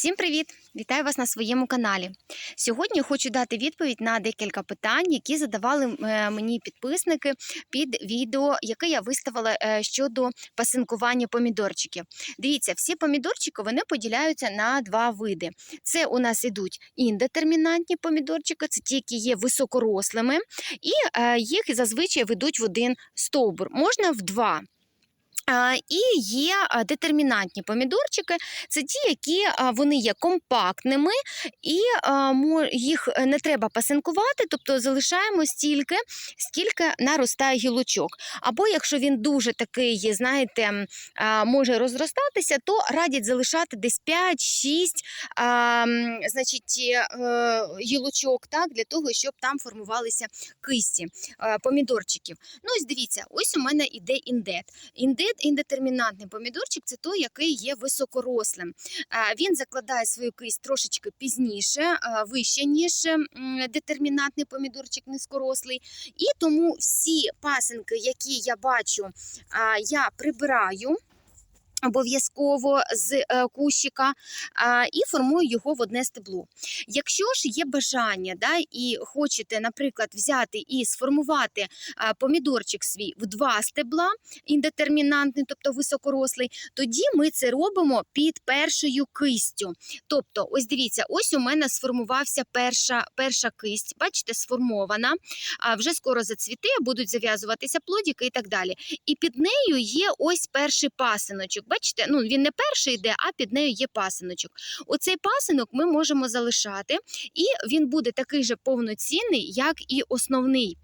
Всім привіт! Вітаю вас на своєму каналі. Сьогодні хочу дати відповідь на декілька питань, які задавали е, мені підписники під відео, яке я виставила е, щодо пасинкування помідорчиків. Дивіться, всі помідорчики вони поділяються на два види. Це у нас ідуть індетермінантні помідорчики, це ті, які є високорослими, і е, їх зазвичай ведуть в один стовбур, можна в два. А, І є детермінантні помідорчики, це ті, які вони є компактними, і їх е, не треба пасинкувати, тобто залишаємо стільки, скільки наростає гілочок. Або якщо він дуже такий, знаєте, може розростатися, то радять залишати десь 5-6 значить, е, гілочок, так, для того, щоб там формувалися кисті е, помідорчиків. Ну, ось дивіться, ось у мене іде індет. Індет, індетермінантний помідорчик це той, який є високорослим. Е, Він закладає свою кисть трошечки пізніше, е, вище, ніж детермінантний помідорчик низькорослий. І тому всі пасинки, які я бачу, е, я прибираю. Обов'язково з е, кущика і формую його в одне стебло. Якщо ж є бажання, да, і хочете, наприклад, взяти і сформувати помідорчик свій в два стебла, індетермінантний, тобто високорослий, тоді ми це робимо під першою кистю. Тобто, ось дивіться, ось у мене сформувався перша, перша кисть, бачите, сформована, вже скоро зацвіте, будуть зав'язуватися плодики і так далі. І під нею є ось перший пасиночок. Бачите, ну він не перший йде, а під нею є пасиночок. Оцей пасинок ми можемо залишати, і він буде такий же повноцінний, як і основний.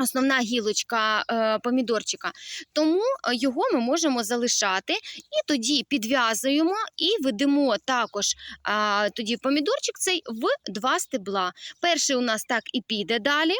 Основна гілочка е, помідорчика, тому е, його ми можемо залишати і тоді підв'язуємо і ведемо також а, тоді помідорчик цей в два стебла. Перший у нас так і піде далі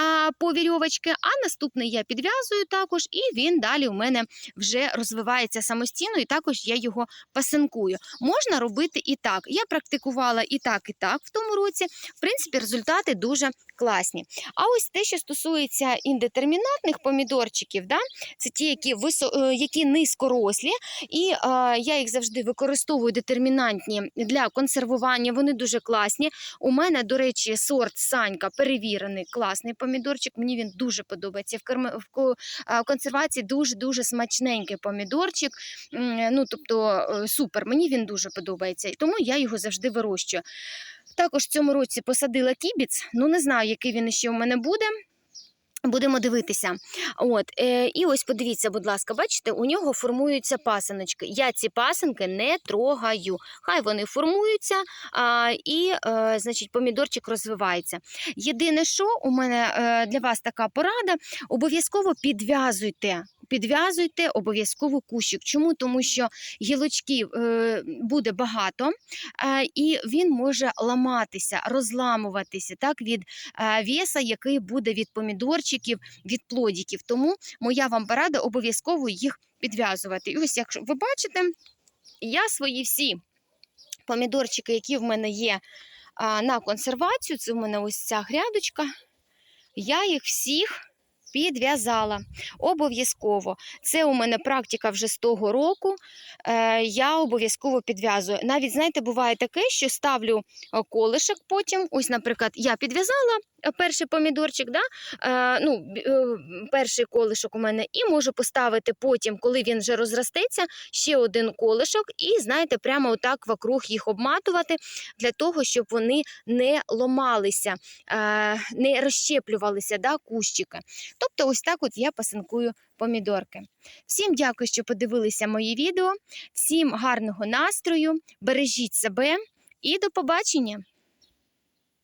а, по вірьовочки, а наступний я підв'язую також, і він далі у мене вже розвивається самостійно, і також я його пасинкую. Можна робити і так. Я практикувала і так, і так в тому році. В принципі, результати дуже класні. А ось те, що стосується індетермінатних помідорчиків, да, це ті, які, висо, е, які низькорослі, і е, я їх завжди використовую детермінантні для консервування. Вони дуже класні. У мене, до речі, сорт Санька перевірений, класний помідорчик. Мені він дуже подобається. В, ко- а, в консервації дуже-дуже смачненький помідорчик. Ну, тобто е, супер, мені він дуже подобається. Тому я його завжди вирощую. Також в цьому році посадила кібіц. Ну, не знаю, який він ще у мене буде. Будемо дивитися. От, е, і ось подивіться, будь ласка, бачите, у нього формуються пасиночки. Я ці пасинки не трогаю. Хай вони формуються, а, і, е, значить, помідорчик розвивається. Єдине, що у мене е, для вас така порада: обов'язково підв'язуйте. Підв'язуйте обов'язково кущик. Чому? Тому що гілочків е, буде багато, е, і він може ламатися, розламуватися так, від е, веса, який буде від помідорчиків, від плодиків. Тому моя вам порада обов'язково їх підв'язувати. І ось, якщо ви бачите, я свої всі помідорчики, які в мене є на консервацію, це в мене ось ця грядочка, я їх всіх. Підв'язала обов'язково. Це у мене практика вже з того року. Е, я обов'язково підв'язую. Навіть, знаєте, буває таке, що ставлю колишек потім. Ось, наприклад, я підв'язала е, перший помідорчик, да? е, ну, е, перший колишок у мене, і можу поставити потім, коли він вже розростеться, ще один колишок, і, знаєте, прямо отак вокруг їх обматувати для того, щоб вони не ломалися, е, не розщеплювалися да, кущики. Тобто, ось так от я пасинкую помідорки. Всім дякую, що подивилися мої відео. Всім гарного настрою, бережіть себе і до побачення!